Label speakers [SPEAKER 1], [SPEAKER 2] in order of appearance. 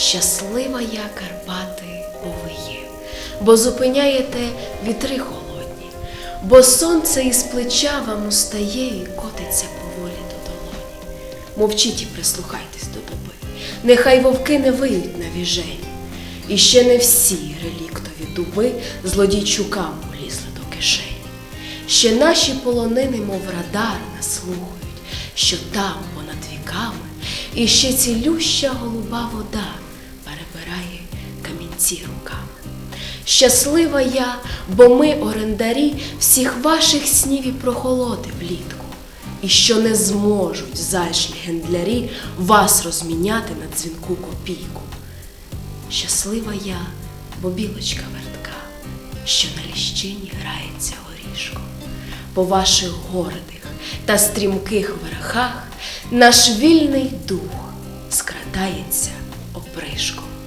[SPEAKER 1] Щаслива я, Карпати, бо ви є, бо зупиняєте вітри холодні, бо сонце із плеча вам устає і котиться поволі до долоні. Мовчіть і прислухайтесь до доби, нехай вовки не виють на віжені. І ще не всі реліктові дуби злодійчукам полізли до кишені. Ще наші полонини, мов радар, наслухають, що там понад віками, і ще цілюща голуба вода перебирає камінці руками. Щаслива я, бо ми, орендарі, всіх ваших снів і прохолоди влітку, і що не зможуть зайшлі гендлярі вас розміняти на дзвінку копійку. Щаслива я, бо білочка вертка, що на ліщині грається горішком. По ваших гордих та стрімких верхах наш вільний дух скратається опришком.